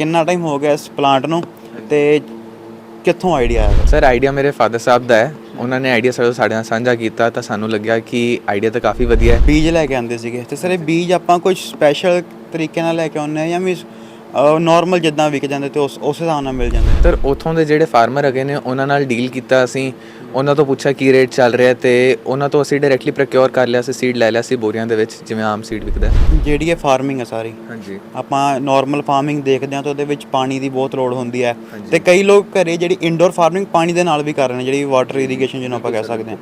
ਕਿੰਨਾ ਟਾਈਮ ਹੋ ਗਿਆ ਇਸ ਪਲਾਂਟ ਨੂੰ ਤੇ ਕਿੱਥੋਂ ਆਈਡੀਆ ਆਇਆ? ਸਰ ਆਈਡੀਆ ਮੇਰੇ ਫਾਦਰ ਸਾਹਿਬ ਦਾ ਹੈ। ਉਹਨਾਂ ਨੇ ਆਈਡੀਆ ਸਾਡੇ ਸਾਡੇ ਨਾਲ ਸਾਂਝਾ ਕੀਤਾ ਤਾਂ ਸਾਨੂੰ ਲੱਗਿਆ ਕਿ ਆਈਡੀਆ ਤਾਂ ਕਾਫੀ ਵਧੀਆ ਹੈ। ਬੀਜ ਲੈ ਕੇ ਆਂਦੇ ਸੀਗੇ। ਤੇ ਸਰ ਇਹ ਬੀਜ ਆਪਾਂ ਕੁਝ ਸਪੈਸ਼ਲ ਤਰੀਕੇ ਨਾਲ ਲੈ ਕੇ ਆਉਂਦੇ ਆ ਜਾਂ ਵੀ ਨਾਰਮਲ ਜਿੱਦਾਂ ਵਿਕ ਜਾਂਦੇ ਤੇ ਉਸ ਉਸ ਹਿਸਾਬ ਨਾਲ ਮਿਲ ਜਾਂਦੇ? ਸਰ ਉਥੋਂ ਦੇ ਜਿਹੜੇ ਫਾਰਮਰ ਹੈਗੇ ਨੇ ਉਹਨਾਂ ਨਾਲ ਡੀਲ ਕੀਤਾ ਅਸੀਂ। ਉਹਨਾਂ ਤੋਂ ਪੁੱਛਿਆ ਕੀ ਰੇਟ ਚੱਲ ਰਿਹਾ ਤੇ ਉਹਨਾਂ ਤੋਂ ਅਸੀਂ ਡਾਇਰੈਕਟਲੀ ਪ੍ਰੋਕਿਉਰ ਕਰ ਲਿਆ ਸੀ ਸੀਡ ਲੈ ਲਿਆ ਸੀ ਬੋਰੀਆਂ ਦੇ ਵਿੱਚ ਜਿਵੇਂ ਆਮ ਸੀਡ ਵਿਕਦਾ ਹੈ। ਜਿਹੜੀ ਇਹ ਫਾਰਮਿੰਗ ਹੈ ਸਾਰੀ। ਹਾਂਜੀ। ਆਪਾਂ ਨਾਰਮਲ ਫਾਰਮਿੰਗ ਦੇਖਦੇ ਹਾਂ ਤਾਂ ਉਹਦੇ ਵਿੱਚ ਪਾਣੀ ਦੀ ਬਹੁਤ ਲੋੜ ਹੁੰਦੀ ਹੈ। ਤੇ ਕਈ ਲੋਕ ਘਰੇ ਜਿਹੜੀ ਇਨਡੋਰ ਫਾਰਮਿੰਗ ਪਾਣੀ ਦੇ ਨਾਲ ਵੀ ਕਰ ਰਹੇ ਨੇ ਜਿਹੜੀ ਵਾਟਰ ਇਰੀਗੇਸ਼ਨ ਜਿਹਨੂੰ ਆਪਾਂ ਕਹਿ ਸਕਦੇ ਹਾਂ।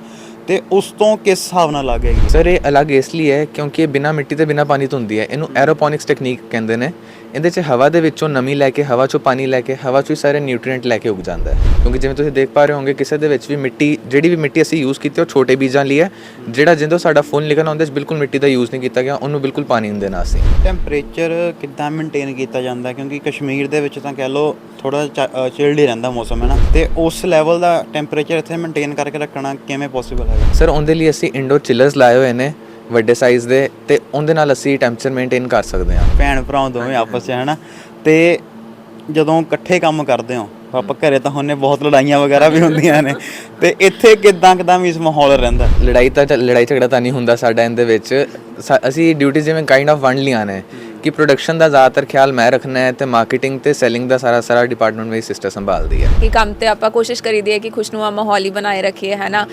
ਤੇ ਉਸ ਤੋਂ ਕਿਸ ਹਿਸਾਬ ਨਾਲ ਲੱਗ ਹੈਗੀ ਸਰ ਇਹ ਅਲੱਗ ਇਸ ਲਈ ਹੈ ਕਿਉਂਕਿ ਇਹ ਬਿਨਾ ਮਿੱਟੀ ਤੇ ਬਿਨਾ ਪਾਣੀ ਤੋਂ ਹੁੰਦੀ ਹੈ। ਇਹਨੂੰ ਐਰੋਪੋਨਿਕਸ ਟੈਕਨੀਕ ਕਹਿੰਦੇ ਨੇ। ਇਹਦੇ 'ਚ ਹਵਾ ਦੇ ਵਿੱਚੋਂ ਨਮੀ ਲੈ ਕੇ ਹਵਾ 'ਚੋਂ ਪਾਣੀ ਲੈ ਕੇ ਹਵਾ 'ਚੋਂ ਹੀ ਸਾਰੇ ਨਿਊਟ੍ਰੀਐਂਟ ਲੈ ਕੇ ਉਗ ਜਾਂਦਾ ਹੈ। ਕਿਉਂਕਿ ਜਿਵੇਂ ਤੁਸੀਂ ਦੇਖ ਪਾ ਰਹੇ ਹੋਵੋਗੇ ਕਿਸੇ ਦੇ ਵਿੱਚ ਵੀ ਮਿੱਟੀ ਜਿਹੜੀ ਵੀ ਮਿੱਟੀ ਅਸੀਂ ਯੂਜ਼ ਕੀਤੀ ਉਹ ਛੋਟੇ ਬੀਜਾਂ ਲਈ ਹੈ। ਜਿਹੜਾ ਜਿੰਦੋਂ ਸਾਡਾ ਫੁੱਲ ਨਿਕਲਣਾ ਉਹਦੇ 'ਚ ਬਿਲਕੁਲ ਮਿੱਟੀ ਦਾ ਯੂਜ਼ ਨਹੀਂ ਕੀਤਾ ਗਿਆ ਉਹਨੂੰ ਬਿਲਕੁਲ ਪਾਣੀ ਨਹੀਂ ਦੇਣਾ ਅਸੀਂ। ਟੈਂਪਰੇਚਰ ਕਿੱਦਾਂ ਮੇਨਟੇਨ ਕੀਤਾ ਜਾਂਦਾ ਕਿਉਂਕਿ ਕਸ਼ਮੀਰ ਦੇ ਵਿੱਚ ਤਾਂ ਕਹਿ ਲਓ ਥੋੜਾ ਚਿਲਡ ਹੀ ਰਹਿੰਦਾ ਮੌਸਮ ਹੈ ਨਾ? ਤੇ ਉਸ ਲੈਵਲ ਦਾ ਟੈਂਪਰੇਚਰ ਇੱਥੇ ਮੇਨਟੇਨ ਕਰਕੇ ਰੱਖਣਾ ਕਿਵੇਂ ਪੋਸੀਬਲ ਹੈਗਾ? ਸਰ ਉਹਦੇ ਲਈ ਅਸੀਂ ਇੰਡੋਰ ਚਿਲਰਸ ਲਾਏ ਹੋਏ ਨੇ। ਵੱਡੇ ਸਾਈਜ਼ ਦੇ ਤੇ ਉਹਦੇ ਨਾਲ ਅਸੀਂ ਟੈਂਪਰੇਚਰ ਮੇਨਟੇਨ ਕਰ ਸਕਦੇ ਹਾਂ। ਭੈਣ ਭਰਾ ਦੋਵੇਂ ਆਪਸ 'ਚ ਹਨਾ? ਤੇ ਜਦੋਂ ਇਕੱਠੇ ਕੰਮ ਕਰਦੇ ਹੋ ਆਪਾਂ ਘਰੇ ਤਾਂ ਹੁੰਨੇ ਬਹੁਤ ਲੜਾਈਆਂ ਵਗੈਰਾ ਵੀ ਹੁੰਦੀਆਂ ਨੇ। ਤੇ ਇੱਥੇ ਕਿਦਾਂ ਕਿਦਾਂ ਵੀ ਇਸ ਮਾਹੌਲ ਰਹਿੰਦਾ? ਲੜਾਈ ਤਾਂ ਲੜਾਈ ਝਗੜਾ ਤਾਂ ਨਹੀਂ ਹੁੰਦਾ ਸਾਡਾ ਇਹਦੇ ਵਿੱਚ। ਅਸੀਂ ਡਿਊਟੀ ਜਿਵੇਂ ਕਾਈਂਡ ਆਫ ਵੰਡ ਲੀਆਂ ਨੇ ਕਿ ਪ੍ਰੋਡਕਸ਼ਨ ਦਾ ਜ਼ਿਆਦਾਤਰ ਖਿਆਲ ਮੈਂ ਰੱਖਣਾ ਹੈ ਤੇ ਮਾਰਕੀਟਿੰਗ ਤੇ ਸੈਲਿੰਗ ਦਾ ਸਾਰਾ ਸਾਰਾ ਡਿਪਾਰਟਮੈਂਟ ਮੇਰੀ ਸਿਸਟਰ ਸੰਭਾਲਦੀ ਹੈ। ਕਿ ਕੰਮ ਤੇ ਆਪਾਂ ਕੋਸ਼ਿਸ਼ ਕਰੀਦੀ ਹੈ ਕਿ ਖੁਸ਼ਨੁਮਾ ਮਾਹੌਲ ਹੀ ਬਣਾਏ ਰੱਖੀਏ ਹੈ ਨਾ?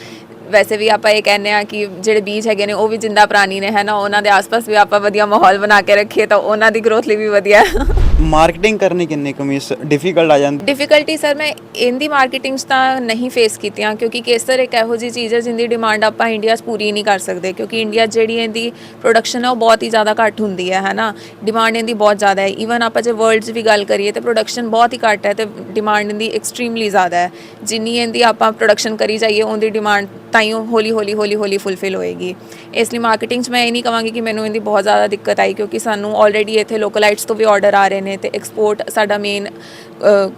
ਵੈਸੇ ਵੀ ਆਪਾਂ ਇਹ ਕਹਿੰਦੇ ਆ ਕਿ ਜਿਹੜੇ ਬੀਜ ਹੈਗੇ ਨੇ ਉਹ ਵੀ ਜਿੰਦਾ ਪ੍ਰਾਣੀ ਨੇ ਹੈ ਨਾ ਉਹਨਾਂ ਦੇ ਆਸ-ਪਾਸ ਵੀ ਆਪਾਂ ਵਧੀਆ ਮਾਹੌਲ ਬਣਾ ਕੇ ਰੱਖੀਏ ਤਾਂ ਉਹਨਾਂ ਦੀ ਗਰੋਥ ਲਈ ਵੀ ਵਧੀਆ। ਮਾਰਕੀਟਿੰਗ ਕਰਨੀ ਕਿੰਨੀ ਕਮੀਸ ਡਿਫਿਕਲਟ ਆ ਜਾਂਦੀ? ਡਿਫਿਕਲਟੀ ਸਰ ਮੈਂ ਇਹਦੀ ਮਾਰਕੀਟਿੰਗ 'ਚ ਤਾਂ ਨਹੀਂ ਫੇਸ ਕੀਤੀਆਂ ਕਿਉਂਕਿ ਕੇਸਰ ਇੱਕ ਇਹੋ ਜਿਹੀ ਚੀਜ਼ ਹੈ ਜਿੰਦੀ ਡਿਮਾਂਡ ਆਪਾਂ ਇੰਡੀਆ 'ਚ ਪੂਰੀ ਨਹੀਂ ਕਰ ਸਕਦੇ ਕਿਉਂਕਿ ਇੰਡੀਆ ਜਿਹੜੀ ਇਹਦੀ ਪ੍ਰੋਡਕਸ਼ਨ ਹੈ ਉਹ ਬਹੁਤ ਹੀ ਜ਼ਿਆਦਾ ਘੱਟ ਹੁੰਦੀ ਹੈ ਹੈ ਨਾ ਡਿਮਾਂਡ ਇਹਦੀ ਬਹੁਤ ਜ਼ਿਆਦਾ ਹੈ। ਈਵਨ ਆਪਾਂ ਜੇ ਵਰਲਡ 'ਚ ਵੀ ਗੱਲ ਕਰੀਏ ਤੇ ਪ੍ਰੋਡਕਸ਼ਨ ਬਹੁਤ ਹੀ ਘੱਟ ਹੈ ਤੇ ਡਿਮਾਂਡ ਇਹਦੀ ਐਕਸਟ੍ਰੀਮਲੀ ਜ਼ਿਆਦਾ ਹੈ। ਜਿੰਨੀ ਇਹਦੀ ਆਪਾਂ ਪ੍ਰੋਡਕਸ਼ਨ ਕਰੀ ਜਾਈਏ ਉਹਦੀ ਡਿਮਾਂਡ ਤਾਂ ਹੀ ਉਹ ਹੌਲੀ ਹੌਲੀ ਹੌਲੀ ਹੌਲੀ ਫੁੱਲਫਿਲ ਹੋਏਗੀ। ਇਸ ਲਈ ਮਾਰਕੀਟਿੰਗ 'ਚ ਮੈਂ ਇਹ ਨਹੀਂ ਕਹਾਂਗੀ ਕਿ ਮੈਨੂੰ ਇਹਦੀ ਬਹੁਤ ਜ਼ਿਆਦਾ ਦਿੱਕਤ ਆਈ ਕਿਉਂਕਿ ਸਾਨੂੰ ਆਲਰੇਡੀ ਇੱਥੇ ਲੋਕਲਾਈਟਸ ਤੋਂ ਵੀ ਆਰਡਰ ਆ ਰਹੇ ਨੇ ਤੇ ਐਕਸਪੋਰਟ ਸਾਡਾ ਮੇਨ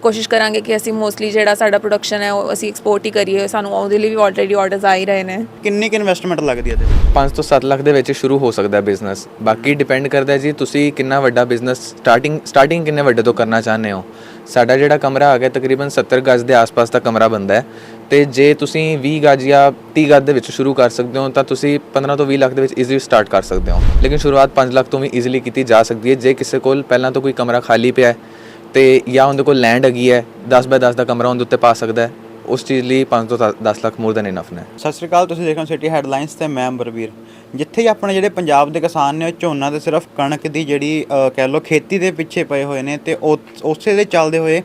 ਕੋਸ਼ਿਸ਼ ਕਰਾਂਗੇ ਕਿ ਅਸੀਂ ਮੋਸਟਲੀ ਜਿਹੜਾ ਸਾਡਾ ਪ੍ਰੋਡਕਸ਼ਨ ਹੈ ਉਹ ਅਸੀਂ ਐਕਸਪੋਰਟ ਹੀ ਕਰੀਏ। ਸਾਨੂੰ ਉਹਦੇ ਲਈ ਵੀ ਆਲਰੇਡੀ ਆਰਡਰਸ ਆ ਹੀ ਰਹੇ ਨੇ। ਕਿੰਨੀ ਕਿ ਇਨਵੈਸਟਮੈਂਟ ਲੱਗਦੀ ਹੈ ਇਹਦੇ ਵਿੱਚ? 5 ਤੋਂ 7 ਲੱਖ ਦੇ ਵਿੱਚ ਸ਼ੁਰੂ ਹੋ ਸਕਦਾ ਹੈ ਬਿਜ਼ਨਸ ਬਾਕੀ ਡਿਪੈਂਡ ਕਰਦਾ ਹੈ ਜੀ ਤੁਸੀਂ ਕਿੰਨਾ ਵੱਡਾ ਬਿਜ਼ਨਸ ਸਟਾਰਟਿੰਗ ਸਟਾਰਟਿੰਗ ਕਿੰਨੇ ਵੱਡੇ ਤੋਂ ਕਰਨਾ ਚਾਹੁੰਦੇ ਹੋ? ਸਾਡਾ ਜਿਹੜਾ ਕਮਰਾ ਆ ਗਿਆ ਤਕਰੀਬਨ 70 ਗਜ਼ ਦੇ ਆਸ-ਪਾਸ ਦਾ ਕਮਰਾ ਬੰਦਾ ਹੈ। ਤੇ ਜੇ ਤੁਸੀਂ 20 ਗੱਜ ਜਾਂ 30 ਗੱਜ ਦੇ ਵਿੱਚ ਸ਼ੁਰੂ ਕਰ ਸਕਦੇ ਹੋ, ਤਾਂ ਤੁਸੀਂ 15 ਤੋਂ 20 ਲੱਖ ਦੇ ਵਿੱਚ ਈਜ਼ੀਲੀ ਸਟਾਰਟ ਕਰ ਸਕਦੇ ਹੋ। ਲੇਕਿਨ ਸ਼ੁਰੂਆਤ 5 ਲੱਖ ਤੋਂ ਵੀ ਈਜ਼ੀਲੀ ਕੀਤੀ ਜਾ ਸਕਦੀ ਹੈ। ਜੇ ਕਿਸੇ ਕੋਲ ਪਹਿਲਾਂ ਤੋਂ ਕੋਈ ਕਮਰਾ ਖਾਲੀ ਪਿਆ ਹੈ ਤੇ ਜਾਂ ਉਹਦੇ ਕੋਲ ਲੈਂਡ ਹੈਗੀ ਹੈ 10 ਬਾਏ 10 ਦਾ ਕਮਰਾ ਉਹਦੇ ਉੱਤੇ ਪਾ ਸਕਦਾ ਹੈ, ਉਸ ਚੀਜ਼ ਲਈ 5 ਤੋਂ 10 ਲੱਖ ਮੋਰ ਦੈਨ ਇਨਫ ਨੇ। ਸਤਿ ਸ਼੍ਰੀ ਅਕਾਲ, ਤੁਸੀਂ ਦੇਖ ਰਹੇ ਹੋ ਸਿਟੀ ਹੈਡਲਾਈਨਸ ਤੇ ਮੈਂ ਅੰਬਰਵੀਰ ਜਿੱਥੇ ਹੀ ਆਪਣੇ ਜਿਹੜੇ ਪੰਜਾਬ ਦੇ ਕਿਸਾਨ ਨੇ, ਉਹ ਝੋਨਾ ਤੇ ਸਿਰਫ ਕਣਕ ਦੀ ਜਿਹੜੀ ਕਹਿ ਲਓ ਖੇਤੀ ਦੇ ਪਿੱਛੇ ਪਏ ਹੋਏ ਨੇ ਤੇ ਉਹ- ਉਸੇ ਦੇ ਚੱਲਦੇ ਹੋਏ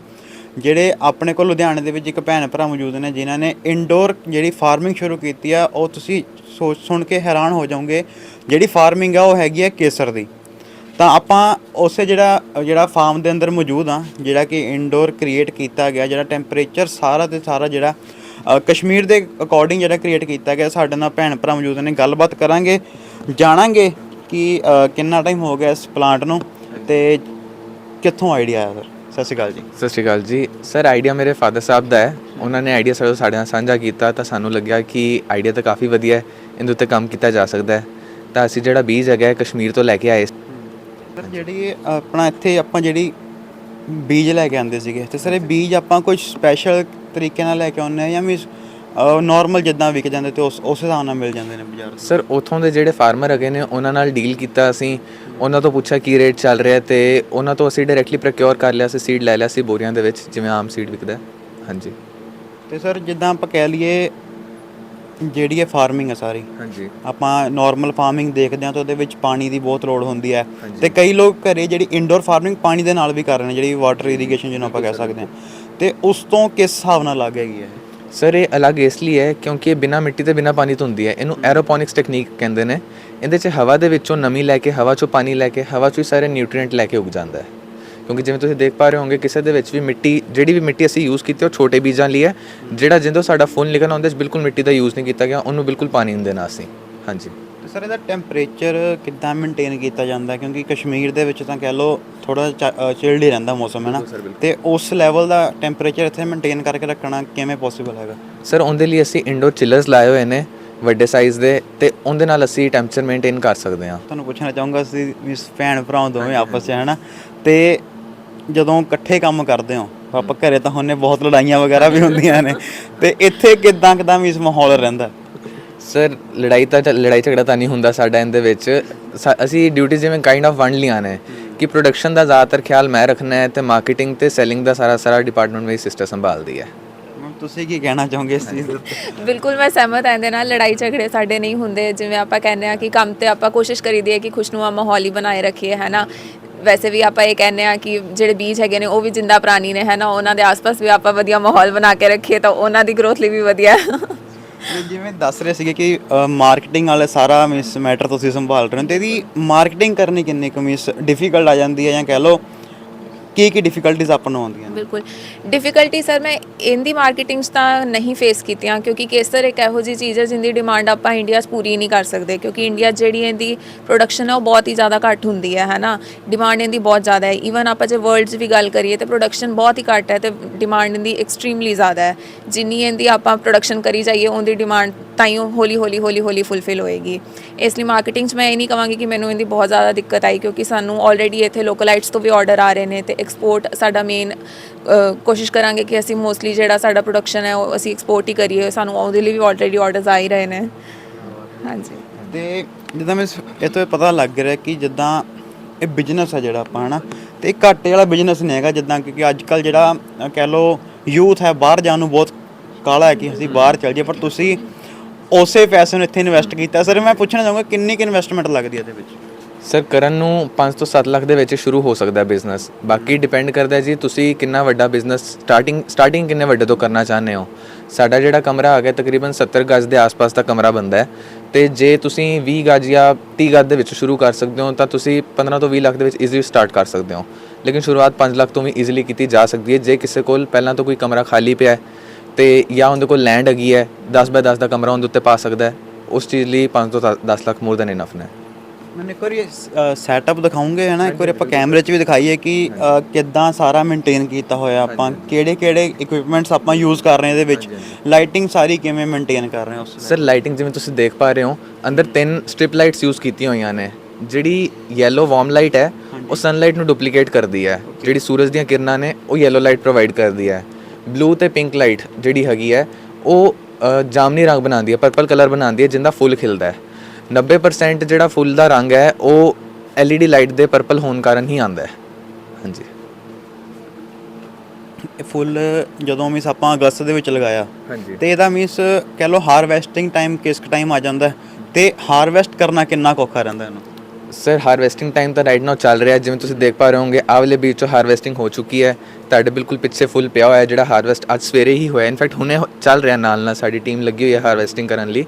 ਜਿਹੜੇ ਆਪਣੇ ਕੋਲ ਲੁਧਿਆਣੇ ਦੇ ਵਿੱਚ ਇੱਕ ਭੈਣ ਭਰਾ ਮੌਜੂਦ ਨੇ, ਜਿਨ੍ਹਾਂ ਨੇ ਇਨਡੋਰ ਜਿਹੜੀ ਫਾਰਮਿੰਗ ਸ਼ੁਰੂ ਕੀਤੀ ਆ, ਉਹ ਤੁਸੀਂ ਸੋਚ ਸੁਣ ਕੇ ਹੈਰਾਨ ਹੋ ਜਾਓਗੇ, ਜਿਹੜੀ ਫਾਰਮਿੰਗ ਆ, ਉਹ ਹੈਗੀ ਆ ਕੇਸਰ ਦੀ। ਤਾਂ ਆਪਾਂ ਉਸੇ ਜਿਹੜਾ ਜਿਹੜਾ ਫਾਰਮ ਦੇ ਅੰਦਰ ਮੌਜੂਦ ਆ, ਜਿਹੜਾ ਕਿ ਇਨਡੋਰ ਕ੍ਰੀਏਟ ਕੀਤਾ ਗਿਆ, ਜਿਹੜਾ ਟੈਂਪਰੇਚਰ ਸਾਰਾ ਤੇ ਸਾਰਾ ਜਿਹੜਾ ਕਸ਼ਮੀਰ ਦੇ ਅਕੋਰਡਿੰਗ ਜਿਹੜਾ ਕ੍ਰੀਏਟ ਕੀਤਾ ਗਿਆ, ਸਾਡੇ ਨਾਲ ਭੈਣ ਭਰਾ ਮੌਜੂਦ ਨੇ, ਗੱਲਬਾਤ ਕਰਾਂਗੇ, ਜਾਣਾਂਗੇ ਕਿ ਕਿੰਨਾ ਟਾਈਮ ਹੋ ਗਿਆ ਇਸ ਪਲਾਂਟ ਨੂੰ ਤੇ ਕਿੱਥੋਂ ਆਈਡੀਆ ਆਇਆ ਸਰ ਸਤਿ ਸ਼੍ਰੀ ਅਕਾਲ ਜੀ। ਸਤਿ ਸ਼੍ਰੀ ਅਕਾਲ ਜੀ। ਸਰ ਆਈਡੀਆ ਮੇਰੇ ਫਾਦਰ ਸਾਹਿਬ ਦਾ ਹੈ। ਉਹਨਾਂ ਨੇ ਆਈਡੀਆ ਸਾਡੇ ਸਾਡੇ ਨਾਲ ਸਾਂਝਾ ਕੀਤਾ ਤਾਂ ਸਾਨੂੰ ਲੱਗਿਆ ਕਿ ਆਈਡੀਆ ਤਾਂ ਕਾਫੀ ਵਧੀਆ ਹੈ। ਇਹਦੇ ਉੱਤੇ ਕੰਮ ਕੀਤਾ ਜਾ ਸਕਦਾ ਹੈ। ਤਾਂ ਅਸੀਂ ਜਿਹੜਾ ਬੀਜ ਹੈਗਾ ਹੈ, ਕਸ਼ਮੀਰ ਤੋਂ ਲੈ ਕੇ ਆਏ। ਸਰ ਜਿਹੜੀ ਆਪਣਾ ਇੱਥੇ ਆਪਾਂ ਜਿਹੜੀ ਬੀਜ ਲੈ ਕੇ ਆਂਦੇ ਸੀਗੇ ਤੇ ਸਰ ਇਹ ਬੀਜ ਆਪਾਂ ਕੁਝ ਸਪੈਸ਼ਲ ਤਰੀਕੇ ਨਾਲ ਲੈ ਕੇ ਆਉਂਦੇ ਆ ਜਾਂ ਵੀ ਨਾਰਮਲ ਜਿੱਦਾਂ ਵਿਕ ਜਾਂਦੇ ਤੇ ਉਸ ਉਸ ਹਿਸਾਬ ਨਾਲ ਮਿਲ ਜਾਂਦੇ ਨੇ ਬਾਜ਼ਾਰ ਸਰ ਉਥੋਂ ਦੇ ਜਿਹੜੇ ਫਾਰਮਰ ਹੈਗੇ ਨੇ ਉਹਨਾਂ ਨਾਲ ਡੀਲ ਕੀਤਾ ਅਸੀਂ। ਉਹਨਾਂ ਤੋਂ ਪੁੱਛਿਆ ਕੀ ਰੇਟ ਚੱਲ ਰਿਹਾ ਤੇ ਉਹਨਾਂ ਤੋਂ ਅਸੀਂ ਡਾਇਰੈਕਟਲੀ ਪ੍ਰੋਕਿਉਰ ਕਰ ਲਿਆ ਸੀ ਸੀਡ ਲੈ ਲਿਆ ਸੀ ਬੋਰੀਆਂ ਦੇ ਵਿੱਚ ਜਿਵੇਂ ਆਮ ਸੀਡ ਵਿਕਦਾ ਹਾਂਜੀ। ਤੇ ਸਰ ਜਿੱਦਾਂ ਆਪਾਂ ਕਹਿ ਲਈਏ ਜਿਹੜੀ ਇਹ ਫਾਰਮਿੰਗ ਹੈ ਸਾਰੀ ਹਾਂਜੀ। ਆਪਾਂ ਨਾਰਮਲ ਫਾਰਮਿੰਗ ਦੇਖਦੇ ਹਾਂ ਤਾਂ ਉਹਦੇ ਵਿੱਚ ਪਾਣੀ ਦੀ ਬਹੁਤ ਲੋੜ ਹੁੰਦੀ ਹੈ। ਤੇ ਕਈ ਲੋਕ ਘਰੇ ਜਿਹੜੀ ਇਨਡੋਰ ਫਾਰਮਿੰਗ ਪਾਣੀ ਦੇ ਨਾਲ ਵੀ ਕਰ ਰਹੇ ਨੇ ਜਿਹੜੀ ਵਾਟਰ ਇਰੀਗੇਸ਼ਨ ਜਿਹਨੂੰ ਆਪਾਂ ਕਹਿ ਸਕਦੇ ਹਾਂ। ਤੇ ਉਸ ਤੋਂ ਕਿਸ ਹਿਸਾਬ ਨਾਲ ਲੱਗ ਹੈਗੀ ਹੈ? ਸਰ, ਇਹ ਅਲੱਗ ਇਸ ਲਈ ਹੈ ਕਿਉਂਕਿ ਇਹ ਬਿਨਾ ਮਿੱਟੀ ਤੇ ਬਿਨਾ ਪਾਣੀ ਤੋਂ ਹੁੰਦੀ ਹੈ। ਇਹਨੂੰ ਐਰੋਪੋਨਿਕਸ ਟੈਕਨੀਕ ਕਹਿੰਦੇ ਨੇ। ਇਹਦੇ 'ਚ ਹਵਾ ਦੇ ਵਿੱਚੋਂ ਨਮੀ ਲੈ ਕੇ, ਹਵਾ 'ਚੋਂ ਪਾਣੀ ਲੈ ਕੇ, ਹਵਾ 'ਚੋਂ ਹੀ ਸਾਰੇ ਨਿਊਟ੍ਰੀਐਂਟ ਲੈ ਕੇ ਉਗ ਜਾਂਦਾ ਹੈ। ਕਿਉਂਕਿ ਜਿਵੇਂ ਤੁਸੀਂ ਦੇਖ ਪਾ ਰਹੇ ਹੋਗੇ ਕਿਸੇ ਦੇ ਵਿੱਚ ਵੀ ਮਿੱਟੀ, ਜਿਹੜੀ ਵੀ ਮਿੱਟੀ ਅਸੀਂ ਯੂਜ਼ ਕੀਤੀ ਉਹ ਛੋਟੇ ਬੀਜਾਂ ਲਈ ਹੈ। ਜਿਹੜਾ ਜਿੰਦੋਂ ਸਾਡਾ ਫੁੱਲ ਨਿਕਲਣਾ ਉਹਦੇ 'ਚ ਬਿਲਕੁਲ ਮਿੱਟੀ ਦਾ ਯੂਜ਼ ਨਹੀਂ ਕੀਤਾ ਗਿਆ, ਉਹਨੂੰ ਬਿਲਕੁਲ ਪਾਣੀ ਨਹੀਂ ਦੇਣਾ ਅਸੀਂ। ਹਾਂਜੀ। ਸਰ ਇਹਦਾ ਟੈਂਪਰੇਚਰ ਕਿੱਦਾਂ ਮੇਨਟੇਨ ਕੀਤਾ ਜਾਂਦਾ? ਕਿਉਂਕਿ ਕਸ਼ਮੀਰ ਦੇ ਵਿੱਚ ਤਾਂ ਕਹਿ ਲਓ ਥੋੜਾ ਚਿਲਡ ਹੀ ਰਹਿੰਦਾ ਮੌਸਮ ਹੈ ਨਾ? ਤੇ ਉਸ ਲੈਵਲ ਦਾ ਟੈਂਪਰੇਚਰ ਇੱਥੇ ਮੇਨਟੇਨ ਕਰਕੇ ਰੱਖਣਾ ਕਿਵੇਂ ਪੋਸੀਬਲ ਹੈਗਾ? ਸਰ ਉਹਦੇ ਲਈ ਅਸੀਂ ਇੰਡੋਰ ਚਿਲਰਸ ਲਾਏ ਹੋਏ ਨੇ ਵੱਡੇ ਸਾਈਜ਼ ਦੇ ਤੇ ਉਹਦੇ ਨਾਲ ਅਸੀਂ ਟੈਂਪਰੇਚਰ ਮੇਨਟੇਨ ਕਰ ਸਕਦੇ ਹਾਂ। ਤੁਹਾਨੂੰ ਪੁੱਛਣਾ ਚਾਹੂੰਗਾ ਅਸੀਂ ਵੀ ਭੈਣ ਭਰਾ ਦੋਵੇਂ ਆਪਸ 'ਚ ਹਨਾ ਤੇ ਜਦੋਂ ਇਕੱਠੇ ਕੰਮ ਕਰਦੇ ਹੋ ਆਪਾਂ ਘਰੇ ਤਾਂ ਹੁੰਨੇ ਬਹੁਤ ਲੜਾਈਆਂ ਵਗੈਰਾ ਵੀ ਹੁੰਦੀਆਂ ਨੇ। ਤੇ ਇੱਥੇ ਕਿਦਾਂ ਕਿਦਾਂ ਵੀ ਇਸ ਮਾਹੌਲ ਰਹਿੰਦਾ? ਸਰ ਲੜਾਈ ਤਾਂ ਲੜਾਈ ਝਗੜਾ ਤਾਂ ਨਹੀਂ ਹੁੰਦਾ ਸਾਡਾ ਇਹਦੇ ਵਿੱਚ। ਅਸੀਂ ਡਿਊਟੀ ਜਿਵੇਂ ਕਾਈਂਡ ਆਫ ਵੰਡ ਲੀਆਂ ਨੇ ਕਿ ਪ੍ਰੋਡਕਸ਼ਨ ਦਾ ਜ਼ਿਆਦਾਤਰ ਖਿਆਲ ਮੈਂ ਰੱਖਣਾ ਹੈ ਤੇ ਮਾਰਕੀਟਿੰਗ ਤੇ ਸੈਲਿੰਗ ਦਾ ਸਾਰਾ ਸਾਰਾ ਡਿਪਾਰਟਮੈਂਟ ਮੇਰੀ ਸਿਸਟਰ ਸੰਭਾਲਦੀ ਹੈ। ਤੁਸੀਂ ਕੀ ਕਹਿਣਾ ਚਾਹੋਗੇ ਇਸ ਚੀਜ਼ ਉੱਤੇ? ਬਿਲਕੁਲ ਮੈਂ ਸਹਿਮਤ ਹਾਂ ਇਹਦੇ ਨਾਲ। ਲੜਾਈ ਝਗੜੇ ਸਾਡੇ ਨਹੀਂ ਹੁੰਦੇ। ਜਿਵੇਂ ਆਪਾਂ ਕਹਿੰਦੇ ਆ ਕਿ ਕੰਮ ਤੇ ਆਪਾਂ ਕੋਸ਼ਿਸ਼ ਕਰੀਦੀ ਹੈ ਕਿ ਖੁਸ਼ਨੁਮਾ ਮਾਹੌਲ ਹੀ ਬਣਾਏ ਰੱਖੀਏ ਹੈ ਨਾ? ਵੈਸੇ ਵੀ ਆਪਾਂ ਇਹ ਕਹਿੰਦੇ ਆ ਕਿ ਜਿਹੜੇ ਬੀਜ ਹੈਗੇ ਨੇ ਉਹ ਵੀ ਜਿੰਦਾ ਪ੍ਰਾਣੀ ਨੇ ਹੈ ਨਾ? ਉਹਨਾਂ ਦੇ ਆਸ-ਪਾਸ ਵੀ ਆਪਾਂ ਵਧੀਆ ਮਾਹੌਲ ਬਣਾ ਕੇ ਰੱਖੀਏ ਤਾਂ ਉਹਨਾਂ ਦੀ ਗਰੋਥ ਲਈ ਵੀ ਵਧੀਆ। ਹੈ ਤੇ ਜਿਵੇਂ ਦੱਸ ਰਹੇ ਸੀਗੇ ਕਿ ਮਾਰਕੀਟਿੰਗ ਵਾਲੇ ਸਾਰਾ ਮਿਸ ਮੈਟਰ ਤੁਸੀਂ ਸੰਭਾਲ ਰਹੇ ਹੋ, ਤੇ ਇਹਦੀ ਮਾਰਕੀਟਿੰਗ ਕਰਨੀ ਕਿੰਨੀ ਕੁ ਮਿਸ ਡਿਫਿਕਲਟ ਆ ਜਾਂਦੀ ਹੈ ਜਾਂ ਕਹਿ ਲਓ ਕੀ ਕੀ ਡਿਫਿਕਲਟੀਜ਼ ਆਪਾਂ ਨੂੰ ਆਉਂਦੀਆਂ ਨੇ? ਬਿਲਕੁਲ। ਡਿਫਿਕਲਟੀ ਸਰ ਮੈਂ ਇਹਦੀ ਮਾਰਕੀਟਿੰਗਸ ਤਾਂ ਨਹੀਂ ਫੇਸ ਕੀਤੀਆਂ, ਕਿਉਂਕਿ ਕੇਸਰ ਇੱਕ ਇਹੋ ਜਿਹੀ ਚੀਜ਼ ਹੈ ਜਿੰਦੀ ਡਿਮਾਂਡ ਆਪਾਂ ਇੰਡੀਆ 'ਚ ਪੂਰੀ ਨਹੀਂ ਕਰ ਸਕਦੇ, ਕਿਉਂਕਿ ਇੰਡੀਆ 'ਚ ਜਿਹੜੀ ਇਹਦੀ ਪ੍ਰੋਡਕਸ਼ਨ ਹੈ ਉਹ ਬਹੁਤ ਹੀ ਜ਼ਿਆਦਾ ਘੱਟ ਹੁੰਦੀ ਹੈ, ਹੈਨਾ? ਡਿਮਾਂਡ ਇਹਦੀ ਬਹੁਤ ਜ਼ਿਆਦਾ ਹੈ। ਈਵਨ ਆਪਾਂ ਜੇ ਵਰਲਡ 'ਚ ਵੀ ਗੱਲ ਕਰੀਏ ਤੇ ਪ੍ਰੋਡਕਸ਼ਨ ਬਹੁਤ ਹੀ ਘੱਟ ਹੈ ਤੇ ਡਿਮਾਂਡ ਇਹਦੀ ਐਕਸਟ੍ਰੀਮਲੀ ਜ਼ਿਆਦਾ ਹੈ। ਜਿੰਨੀ ਇਹਦੀ ਆਪਾਂ ਪ੍ਰੋਡਕਸ਼ਨ ਕਰੀ ਜਾਈਏ, ਉਹਦੀ ਡਿਮਾਂਡ ਤਾਈਓ ਹੌਲੀ ਹੌਲੀ ਹੌਲੀ ਹੌਲੀ ਫੁੱਲਫਿਲ ਹੋਏਗੀ। ਇਸ ਲਈ ਮਾਰਕੀਟਿੰਗ 'ਚ ਮੈਂ ਇਹ ਨਹੀਂ ਕਹਾਂਗੀ ਕਿ ਮੈਨੂੰ ਇਹਦੀ ਬਹੁਤ ਜ਼ਿਆਦਾ ਦਿੱਕਤ ਆਈ, ਕਿਉਂਕਿ ਸਾਨੂੰ ਆਲਰੇਡੀ ਇੱਥੇ ਲੋਕਲਾਈਟਸ ਤੋਂ ਵੀ ਆਰਡਰ ਆ ਰਹੇ ਨੇ ਤੇ ਐਕਸਪੋਰਟ ਸਾਡਾ ਮੇਨ ਕੋਸ਼ਿਸ਼ ਕਰਾਂਗੇ ਕਿ ਅਸੀਂ ਮੋਸਟਲੀ ਜਿਹੜਾ ਸਾਡਾ ਪ੍ਰੋਡਕਸ਼ਨ ਹੈ, ਉਹ ਅਸੀਂ ਐਕਸਪੋਰਟ ਹੀ ਕਰੀਏ। ਸਾਨੂੰ ਉਹਦੇ ਲਈ ਵੀ ਆਲਰੇਡੀ ਆਰਡਰਸ ਆ ਹੀ ਰਹੇ ਨੇ। ਹਾਂਜੀ। ਤੇ ਜਿੱਦਾਂ ਮੈਂ ਇਹ ਤੋਂ ਇਹ ਪਤਾ ਲੱਗ ਰਿਹਾ ਕਿ ਜਿੱਦਾਂ ਇਹ ਬਿਜ਼ਨਸ ਹੈ ਜਿਹੜਾ ਆਪਾਂ, ਹਨਾ, ਤੇ ਇਹ ਘਾਟੇ ਵਾਲਾ ਬਿਜ਼ਨਸ ਨਹੀਂ ਹੈਗਾ, ਜਿੱਦਾਂ ਕਿਉਂਕਿ ਅੱਜ ਕੱਲ ਜਿਹੜਾ ਕਹਿ ਲਓ ਯੂਥ ਹੈ, ਬਾਹਰ ਜਾਣ ਨੂੰ ਬਹੁਤ ਕਾਲਾ ਹੈ ਕਿ ਅਸੀਂ ਬਾਹਰ ਚੱਲ ਜਾਈਏ, ਪਰ ਤੁਸੀਂ ਉਸੇ ਪੈਸੇ ਨੂੰ ਇੱਥੇ ਇਨਵੈਸਟ ਕੀਤਾ। ਸਰ, ਮੈਂ ਪੁੱਛਣਾ ਚਾਹੂੰਗਾ, ਕਿੰਨੀ ਕੁ ਇਨਵੈਸਟਮੈਂਟ ਲੱਗਦੀ ਹੈ ਇਹਦੇ ਵਿੱਚ? ਸਰ, ਕਰਨ ਨੂੰ 5 ਤੋਂ 7 ਲੱਖ ਦੇ ਵਿੱਚ ਸ਼ੁਰੂ ਹੋ ਸਕਦਾ ਬਿਜ਼ਨਸ ਬਾਕੀ ਡਿਪੈਂਡ ਕਰਦਾ ਹੈ ਜੀ, ਤੁਸੀਂ ਕਿੰਨਾ ਵੱਡਾ ਬਿਜ਼ਨਸ ਸਟਾਰਟਿੰਗ ਸਟਾਰਟਿੰਗ ਕਿੰਨੇ ਵੱਡੇ ਤੋਂ ਕਰਨਾ ਚਾਹੁੰਦੇ ਹੋ? ਸਾਡਾ ਜਿਹੜਾ ਕਮਰਾ ਆ ਗਿਆ, ਤਕਰੀਬਨ 70 ਗਜ਼ ਦੇ ਆਸ-ਪਾਸ ਦਾ ਕਮਰਾ ਬੰਦਾ ਹੈ। ਤੇ ਜੇ ਤੁਸੀਂ 20 ਗਜ਼ ਜਾਂ 30 ਗਜ਼ ਦੇ ਵਿੱਚ ਸ਼ੁਰੂ ਕਰ ਸਕਦੇ ਹੋ, ਤਾਂ ਤੁਸੀਂ 15 ਤੋਂ 20 ਲੱਖ ਦੇ ਵਿੱਚ ਈਜ਼ੀਲੀ ਸਟਾਰਟ ਕਰ ਸਕਦੇ ਹੋ। ਲੇਕਿਨ ਸ਼ੁਰੂਆਤ 5 ਲੱਖ ਤੋਂ ਵੀ ਈਜ਼ੀਲੀ ਕੀਤੀ ਜਾ ਸਕਦੀ ਹੈ। ਜੇ ਕਿਸੇ ਕੋਲ ਪਹਿਲਾਂ ਤੋਂ ਕੋਈ ਕਮਰਾ ਖਾਲੀ ਪਿਆ ਹੈ, ਤੇ ਜਾਂ ਉਹਦੇ ਕੋਲ ਲੈਂਡ ਹੈਗੀ ਹੈ 10 ਬਾਏ 10 ਦਾ ਕਮਰਾ ਉਹਦੇ ਉੱਤੇ ਪਾ ਸਕਦਾ ਹੈ, ਉਸ ਚੀਜ਼ ਲਈ 5 ਤੋਂ 10 ਲੱਖ ਮੋਰ ਦੈਨ ਇਨਫ ਨੇ। ਮੈਨੂੰ ਇੱਕ ਵਾਰੀ ਸੈਟਅਪ ਦਿਖਾਉਂਗੇ ਹੈ ਨਾ ਇੱਕ ਵਾਰੀ ਆਪਾਂ ਕੈਮਰੇ 'ਚ ਵੀ ਦਿਖਾਈਏ ਕਿ ਕਿੱਦਾਂ ਸਾਰਾ ਮੇਨਟੇਨ ਕੀਤਾ ਹੋਇਆ ਆਪਾਂ ਕਿਹੜੇ ਕਿਹੜੇ ਇਕਵਿਪਮੈਂਟਸ ਆਪਾਂ ਯੂਜ਼ ਕਰ ਰਹੇ ਹਾਂ ਇਹਦੇ ਵਿੱਚ? ਲਾਈਟਿੰਗ ਸਾਰੀ ਕਿਵੇਂ ਮੇਨਟੇਨ ਕਰ ਰਹੇ ਹਾਂ ਸਰ ਲਾਈਟਿੰਗ ਜਿਵੇਂ ਤੁਸੀਂ ਦੇਖ ਪਾ ਰਹੇ ਹੋ ਅੰਦਰ ਤਿੰਨ ਸਟ੍ਰਿਪ ਲਾਈਟਸ ਯੂਜ਼ ਕੀਤੀਆਂ ਹੋਈਆਂ ਨੇ। ਜਿਹੜੀ ਯੈਲੋ ਵਾਰਮ ਲਾਈਟ ਹੈ ਉਹ ਸਨਲਾਈਟ ਨੂੰ ਡੁਪਲੀਕੇਟ ਕਰਦੀ ਹੈ। ਜਿਹੜੀ ਸੂਰਜ ਦੀਆਂ ਕਿਰਨਾਂ ਨੇ ਉਹ ਯੈਲੋ ਲਾਈਟ ਪ੍ਰੋਵਾਈਡ ਕਰਦੀ ਹੈ। ਬਲੂ ਤੇ ਪਿੰਕ ਲਾਈਟ ਜਿਹੜੀ ਹੈਗੀ ਹੈ ਉਹ ਜਾਮਨੀ ਰੰਗ ਬਣਾਉਂਦੀ ਹੈ ਪਰਪਲ ਕਲਰ ਬਣਾਉਂਦੀ ਹੈ ਜਿੰਦਾ ਫੁੱਲ ਖਿਲਦਾ ਹੈ। 90% ਜਿਹੜਾ ਫੁੱਲ ਦਾ ਰੰਗ ਹੈ ਉਹ LED ਲਾਈਟ ਦੇ ਪਰਪਲ ਹੋਣ ਕਾਰਨ ਹੀ ਆਉਂਦਾ ਹੈ। ਹਾਂਜੀ। ਇਹ ਫੁੱਲ ਜਦੋਂ ਮੀਨਸ ਆਪਾਂ ਅਗਸਤ ਦੇ ਵਿੱਚ ਲਗਾਇਆ ਹਾਂਜੀ। ਤੇ ਇਹਦਾ ਮੀਨਸ ਕਹਿ ਲਓ ਹਾਰਵੈਸਟਿੰਗ ਟਾਈਮ ਕਿਸ ਟਾਈਮ ਆ ਜਾਂਦਾ ਹੈ ਤੇ ਹਾਰਵੈਸਟ ਕਰਨਾ ਕਿੰਨਾ ਕੁ ਔਖਾ ਰਹਿੰਦਾ ਇਹਨੂੰ? ਸਰ ਹਾਰਵੈਸਟਿੰਗ ਟਾਈਮ ਤਾਂ ਰਾਈਟ ਨਾਓ ਚੱਲ ਰਿਹਾ ਹੈ। ਜਿਵੇਂ ਤੁਸੀਂ ਦੇਖ ਪਾ ਰਹੇ ਹੋਵੋਗੇ ਆਹ ਵਾਲੇ ਬੀਚ ਤੋਂ ਹਾਰਵੈਸਟਿੰਗ ਹੋ ਚੁੱਕੀ ਹੈ। ਤੁਹਾਡੇ ਬਿਲਕੁਲ ਪਿੱਛੇ ਫੁੱਲ ਪਿਆ ਹੋਇਆ ਹੈ ਜਿਹੜਾ ਹਾਰਵੈਸਟ ਅੱਜ ਸਵੇਰੇ ਹੀ ਹੋਇਆ ਇਨਫੈਕਟ ਹੁਣੇ ਹੋ- ਚੱਲ ਰਿਹਾ ਨਾਲ ਨਾਲ ਸਾਡੀ ਟੀਮ ਲੱਗੀ ਹੋਈ ਹੈ ਹਾਰਵੈਸਟਿੰਗ ਕਰਨ ਲਈ।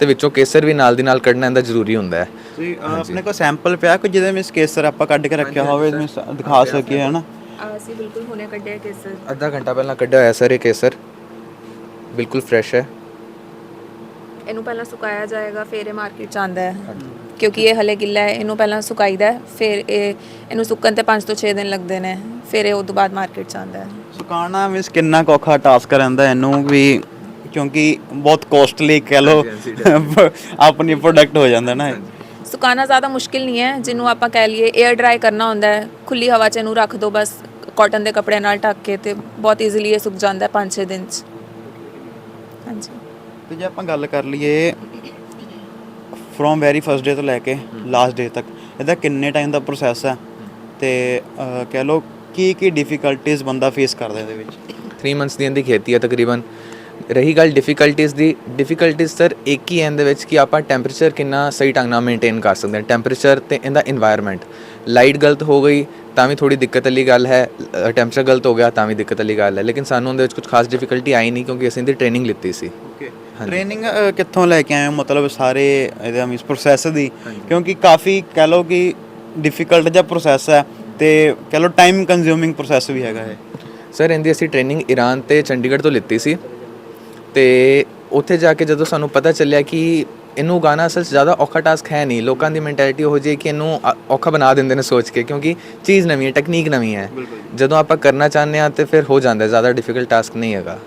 ਤੇ ਵਿੱਚੋਂ ਕੇਸਰ ਵੀ ਨਾਲ ਦੀ ਨਾਲ ਕੱਢਣਾ ਇਹਦਾ ਜ਼ਰੂਰੀ ਹੁੰਦਾ ਹੈ। ਤੁਸੀਂ ਅ, ਆਪਣੇ ਕੋਲ ਸੈਂਪਲ ਪਿਆ ਕੋਈ ਜਿਹਦੇ ਮੀਨਸ ਕੇਸਰ ਆਪਾਂ ਕੱਢ ਕੇ ਰੱਖਿਆ ਹੋਵੇ ਦਿਖਾ ਸਕੀਏ ਹੈ ਨਾ ਅਸੀਂ ਬਿਲਕੁਲ ਹੁਣੇ ਕੱਢਿਆ ਕੇਸਰ। ਅੱਧਾ ਘੰਟਾ ਪਹਿਲਾਂ ਕੱਢਿਆ ਹੋਇਆ ਸਰ ਇਹ ਕੇਸਰ। ਬਿਲਕੁਲ ਫਰੈਸ਼ ਹੈ। ਇਹਨੂੰ ਪਹਿਲਾਂ ਸੁਕਾਇਆ ਜਾਏਗਾ ਫਿਰ ਇਹ ਮਾਰਕੀਟ ਚ ਹੈ। ਕਿਉਂਕਿ ਇਹ ਹਲੇ ਗਿੱਲਾ ਹੈ ਇਹਨੂੰ ਪਹਿਲਾਂ ਸੁਕਾਈਦਾ ਫਿਰ ਇਹ ਇਹਨੂੰ ਸੁੱਕਣ ਤੇ 5 ਤੋਂ 6 ਦਿਨ ਲੱਗਦੇ ਨੇ ਫਿਰ ਇਹ ਉਸ ਤੋਂ ਬਾਅਦ ਮਾਰਕੀਟ ਚ ਹੈ। ਸੁਕਾਉਣਾ ਮੀਨਸ ਕਿੰਨਾ ਕੁ ਔਖਾ ਟਾਸਕ ਰਹਿੰਦਾ ਇਹਨੂੰ ਵੀ ਕਿਉਂਕਿ ਬਹੁਤ ਕੋਸਟਲੀ ਕਹਿ ਲਓ ਆਪਣੀ ਪ੍ਰੋਡਕਟ ਹੋ ਜਾਂਦਾ ਨਾ ਇਹ। ਸੁਕਾਉਣਾ ਜ਼ਿਆਦਾ ਮੁਸ਼ਕਿਲ ਨਹੀਂ ਹੈ ਜਿਹਨੂੰ ਆਪਾਂ ਕਹਿ ਲਈਏ 에ਅਰ ਡਰਾਈ ਕਰਨਾ ਹੁੰਦਾ ਹੈ ਖੁੱਲੀ ਹਵਾ 'ਚ ਇਹਨੂੰ ਰੱਖ ਦਿਓ ਬਸ ਕਾਟਨ ਦੇ ਕੱਪੜੇ ਨਾਲ ਢੱਕ ਕੇ ਤੇ ਬਹੁਤ ਈਜ਼ੀਲੀ ਇਹ ਸੁੱਕ ਜਾਂਦਾ ਹੈ 5-6 ਦਿਨ 'ਚ। ਹਾਂਜੀ। ਤੇ ਜੇ ਆਪਾਂ ਗੱਲ ਕਰ ਲਈਏ ਫਰੋਮ ਵੈਰੀ ਫਸਟ ਡੇ ਤੋਂ ਲੈ ਕੇ ਲਾਸਟ ਡੇ ਤੱਕ ਇਹਦਾ ਕਿੰਨੇ ਟਾਈਮ ਦਾ ਪ੍ਰੋਸੈਸ ਹੈ? ਤੇ ਕਹਿ ਲਓ ਕੀ ਕੀ ਡਿਫਿਕਲਟੀਜ਼ ਬੰਦਾ ਫੇਸ ਕਰਦਾ ਇਹਦੇ ਵਿੱਚ? 3 ਮੰਥਸ ਦੀ ਇਹਦੀ ਖੇਤੀ ਹੈ ਤਕਰੀਬਨ। ਰਹੀ ਗੱਲ ਡਿਫਿਕਲਟੀਜ਼ ਦੀ ਡਿਫਿਕਲਟੀਜ਼ ਸਰ ਇੱਕ ਹੀ ਐਂਡ ਦੇ ਵਿੱਚ ਕਿ ਆਪਾਂ ਟੈਂਪਰੇਚਰ ਕਿੰਨਾ ਸਹੀ ਢੰਗ ਨਾਲ ਮੇਨਟੇਨ ਕਰ ਸਕਦੇ ਹਾਂ। ਟੈਂਪਰੇਚਰ ਤੇ ਇਹਦਾ এনवायरमेंट ਲਾਈਟ ਗਲਤ ਹੋ ਗਈ ਤਾਂ ਵੀ ਥੋੜੀ ਦਿੱਕਤ ਵਾਲੀ ਗੱਲ ਹੈ। ਟੈਂਪਰੇਚਰ ਗਲਤ ਹੋ ਗਿਆ ਤਾਂ ਵੀ ਦਿੱਕਤ ਵਾਲੀ ਗੱਲ ਹੈ। ਲੇਕਿਨ ਸਾਨੂੰ ਉਹਦੇ ਵਿੱਚ ਕੁਝ ਖਾਸ ਡਿਫਿਕਲਟੀ ਆਈ ਨਹੀਂ ਕਿਉਂਕਿ ਅਸੀਂ ਇਹਦੀ ਟ੍ਰੇਨਿੰਗ ਲਿੱਤੀ ਸੀ। ਟ੍ਰੇਨਿੰਗ ਕਿੱਥੋਂ ਲੈ ਕੇ ਆਏ ਮਤਲਬ ਸਾਰੇ ਇਹਦੇ ਇਸ ਪ੍ਰੋਸੈਸ ਦੀ? ਕਿਉਂਕਿ ਕਾਫੀ ਕਹਿ ਲਓ ਕਿ ਡਿਫਿਕਲਟ ਜਿਹਾ ਪ੍ਰੋਸੈਸ ਹੈ ਤੇ ਕਹਿ ਲਓ ਟਾਈਮ ਕੰਜ਼ਿਊਮਿੰਗ ਪ੍ਰੋਸੈਸ ਵੀ ਹੈਗਾ ਹੈ ਸਰ ਇਹਦੀ ਅਸੀਂ ਟ੍ਰੇਨਿੰਗ ਈਰਾਨ ਤੇ ਚੰਡੀਗੜ੍ਹ ਤੋਂ ਲਿੱਤੀ ਸੀ। ਤੇ ਉੱਥੇ ਜਾ ਕੇ ਜਦੋਂ ਸਾਨੂੰ ਪਤਾ ਚੱਲਿਆ ਕਿ ਇਹਨੂੰ ਗਾਣਾ ਅਸਲ 'ਚ ਜ਼ਿਆਦਾ ਔਖਾ ਟਾਸਕ ਹੈ ਨਹੀਂ ਲੋਕਾਂ ਦੀ ਮੈਂਟੈਲਿਟੀ ਉਹ ਜਿਹੀ ਹੈ ਕਿ ਇਹਨੂੰ ਅ- ਔਖਾ ਬਣਾ ਦਿੰਦੇ ਨੇ ਸੋਚ ਕੇ ਕਿਉਂਕਿ ਚੀਜ਼ ਨਵੀਂ ਹੈ ਟੈਕਨੀਕ ਨਵੀਂ ਹੈ। ਜਦੋਂ ਆਪਾਂ ਕਰਨਾ ਚਾਹੁੰਦੇ ਆ ਤੇ ਫਿਰ ਹੋ ਜਾਂਦਾ ਹੈ, ਜ਼ਿਆਦਾ ਡਿਫਿਕਲਟ ਟਾਸਕ ਨਹੀਂ ਹੈਗਾ।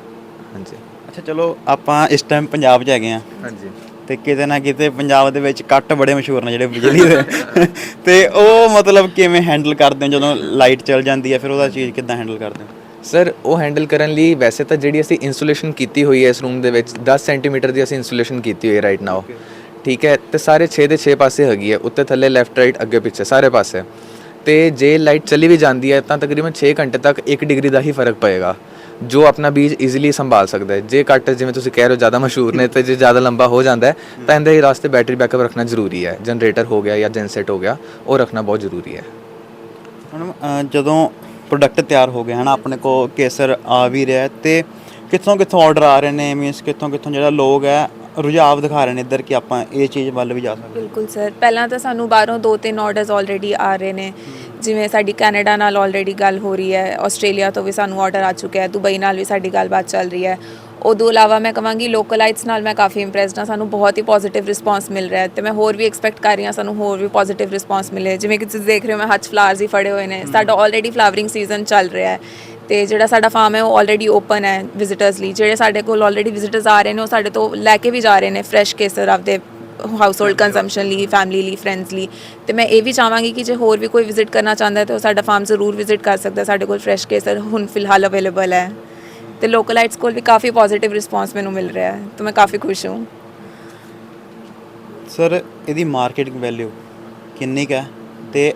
ਹਾਂਜੀ। ਅੱਛਾ ਚਲੋ ਆਪਾਂ ਇਸ ਟਾਈਮ ਪੰਜਾਬ 'ਚ ਹੈਗੇ ਆ ਹਾਂਜੀ। ਤੇ ਕਿਤੇ ਨਾ ਕਿਤੇ ਪੰਜਾਬ ਦੇ ਵਿੱਚ ਕੱਟ ਬੜੇ ਮਸ਼ਹੂਰ ਨੇ ਜਿਹੜੇ ਬਿਜਲੀ ਦੇ। ਤੇ ਉਹ ਮਤਲਬ ਕਿਵੇਂ ਹੈਂਡਲ ਕਰਦੇ ਹੋ ਜਦੋਂ ਲਾਈਟ ਚਲ ਜਾਂਦੀ ਹੈ ਫਿਰ ਉਹਦਾ ਚੀਜ਼ ਕਿੱਦਾਂ ਹੈਂਡਲ ਕਰਦੇ ਹੋ? ਸਰ ਉਹ ਹੈਂਡਲ ਕਰਨ ਲਈ ਵੈਸੇ ਤਾਂ ਜਿਹੜੀ ਅਸੀਂ ਇਨਸੂਲੇਸ਼ਨ ਕੀਤੀ ਹੋਈ ਹੈ ਇਸ ਰੂਮ ਦੇ ਵਿੱਚ 10 ਸੈਂਟੀਮੀਟਰ ਦੀ ਅਸੀਂ ਇਨਸੂਲੇਸ਼ਨ ਕੀਤੀ ਹੋਈ ਹੈ ਰਾਈਟ ਨਾਓ ਠੀਕ ਹੈ ਤੇ ਸਾਰੇ 6 ਦੇ 6 ਪਾਸੇ ਹੈਗੀ ਹੈ ਉੱਤੇ ਥੱਲੇ ਲੈਫਟ ਰਾਈਟ ਅੱਗੇ ਪਿੱਛੇ ਸਾਰੇ ਪਾਸੇ। ਤੇ ਜੇ ਲਾਈਟ ਚਲੀ ਵੀ ਜਾਂਦੀ ਹੈ ਤਾਂ ਤਕਰੀਬਨ 6 ਘੰਟੇ ਤੱਕ 1 ਡਿਗਰੀ ਦਾ ਹੀ ਫ਼ਰਕ ਪਏਗਾ ਜੋ ਆਪਣਾ ਬੀਜ ਈਜ਼ੀਲੀ ਸੰਭਾਲ ਸਕਦਾ ਹੈ। ਜੇ ਕੱਟ ਜਿਵੇਂ ਤੁਸੀਂ ਕਹਿ ਰਹੇ ਹੋ ਜ਼ਿਆਦਾ ਮਸ਼ਹੂਰ ਨੇ ਤੇ ਜੇ ਜ਼ਿਆਦਾ ਲੰਬਾ ਹੋ ਜਾਂਦਾ ਹੈ ਤਾਂ ਇਹਦੇ ਹੀ ਰਾਸਤੇ ਬੈਟਰੀ ਬੈਕਅਪ ਰੱਖਣਾ ਜ਼ਰੂਰੀ ਹੈ। ਜਨਰੇਟਰ ਹੋ ਗਿਆ ਜਾਂ ਜੈਨਸੈਟ ਹੋ ਗਿਆ ਉਹ ਰੱਖਣਾ ਬਹੁਤ ਜ਼ਰੂਰੀ ਹੈ। ਜਦੋਂ ਪ੍ਰੋਡਕਟ ਤਿਆਰ ਹੋ ਗਿਆ ਹਨਾ? ਆਪਣੇ ਕੋ ਕੇਸਰ ਆ ਵੀ ਰਿਹਾ ਹੈ ਤੇ ਕਿੱਥੋਂ ਕਿੱਥੋਂ ਆਰਡਰ ਆ ਰਹੇ ਨੇ ਮੀਨਸ ਕਿੱਥੋਂ ਕਿੱਥੋਂ ਜਿਹੜਾ ਲੋਕ ਹੈ, ਰੁਝਾਵ ਦਿਖਾ ਰਹੇ ਨੇ ਇੱਧਰ ਕਿ ਆਪਾਂ ਇਹ ਚੀਜ਼ ਵੱਲ ਵੀ ਜਾ ਸਕਦੇ ਬਿਲਕੁਲ ਸਰ, ਪਹਿਲਾਂ ਤਾਂ ਸਾਨੂੰ ਬਾਹਰੋਂ ਦੋ ਤਿੰਨ ਆਰਡਰਸ ਆਲਰੇਡੀ ਆ ਰਹੇ ਨੇ। ਜਿਵੇਂ ਸਾਡੀ ਕੈਨੇਡਾ ਨਾਲ ਆਲਰੇਡੀ ਗੱਲ ਹੋ ਰਹੀ ਹੈ, ਆਸਟ੍ਰੇਲੀਆ ਤੋਂ ਵੀ ਸਾਨੂੰ ਆਰਡਰ ਆ ਚੁੱਕਿਆ ਹੈ, ਦੁਬਈ ਨਾਲ ਵੀ ਸਾਡੀ ਗੱਲਬਾਤ ਚੱਲ ਰਹੀ ਹੈ। ਉਦੋਂ ਇਲਾਵਾ ਮੈਂ ਕਹਾਂਗੀ ਲੋਕਲਾਈਟਸ ਨਾਲ ਮੈਂ ਕਾਫੀ ਇੰਪ੍ਰੈਸਡ ਹਾਂ। ਸਾਨੂੰ ਬਹੁਤ ਹੀ ਪੋਜ਼ਿਟਿਵ ਰਿਸਪਾਂਸ ਮਿਲ ਰਿਹਾ ਹੈ ਤੇ ਮੈਂ ਹੋਰ ਵੀ ਐਕਸਪੈਕਟ ਕਰ ਰਹੀ ਹਾਂ ਸਾਨੂੰ ਹੋਰ ਵੀ ਪੋਜ਼ਿਟਿਵ ਰਿਸਪਾਂਸ ਮਿਲੇ ਜਿਵੇਂ ਕਿ ਤੁਸੀਂ ਦੇਖ ਰਹੇ ਹੋ ਮੈਂ ਹੱਥ ਫਲਾਵਰਸ ਹੀ ਫੜੇ ਹੋਏ ਨੇ। ਸਾਡਾ ਆਲਰੇਡੀ ਫਲਾਵਰਿੰਗ ਸੀਜ਼ਨ ਚੱਲ ਰਿਹਾ ਹੈ ਤੇ ਜਿਹੜਾ ਸਾਡਾ ਫਾਰਮ ਹੈ ਉਹ ਆਲਰੇਡੀ ਓਪਨ ਹੈ ਵਿਜ਼ਿਟਰਸ ਲਈ। ਜਿਹੜੇ ਸਾਡੇ ਕੋਲ ਆਲਰੇਡੀ ਵਿਜ਼ਿਟਰਸ ਆ ਰਹੇ ਨੇ ਉਹ ਸਾਡੇ ਤੋਂ ਲੈ ਕੇ ਵੀ ਜਾ ਰਹੇ ਨੇ ਫਰੈਸ਼ ਕੇਸਰ ਆਪਦੇ ਹਾਊਸ ਹੋਲਡ ਕੰਜ਼ੰਪਸ਼ਨ ਲਈ ਫੈਮਿਲੀ ਲਈ ਫਰੈਂਡਸ ਲਈ। ਤੇ ਮੈਂ ਇਹ ਵੀ ਚਾਹਾਂਗੀ ਕਿ ਜੇ ਹੋਰ ਵੀ ਕੋਈ ਵਿਜ਼ਿਟ ਕਰਨਾ ਚਾਹੁੰਦਾ ਹੈ ਤਾਂ ਉਹ ਸਾਡਾ ਫਾਰਮ ਜ਼ਰੂਰ ਵਿਜ਼ਿਟ ਕਰ ਸਕਦਾ। ਸਾਡੇ ਕੋਲ ਫਰੈਸ਼ ਕੇਸਰ ਹੁਣ ਫਿਲਹਾਲ ਅਵੇਲੇਬਲ ਹੈ। ਤੇ ਲੋਕਲਾਈਟਸ ਕੋਲ ਵੀ ਕਾਫੀ ਪੋਜ਼ਿਟਿਵ ਰਿਸਪਾਂਸ ਮੈਨੂੰ ਮਿਲ ਰਿਹਾ ਹੈ ਤਾਂ ਮੈਂ ਕਾਫੀ ਖੁਸ਼ ਹਾਂ। ਸਰ ਇਹਦੀ ਮਾਰਕੀਟਿੰਗ ਵੈਲਿਊ ਕਿੰਨੀ ਕੁ ਹੈ ਤੇ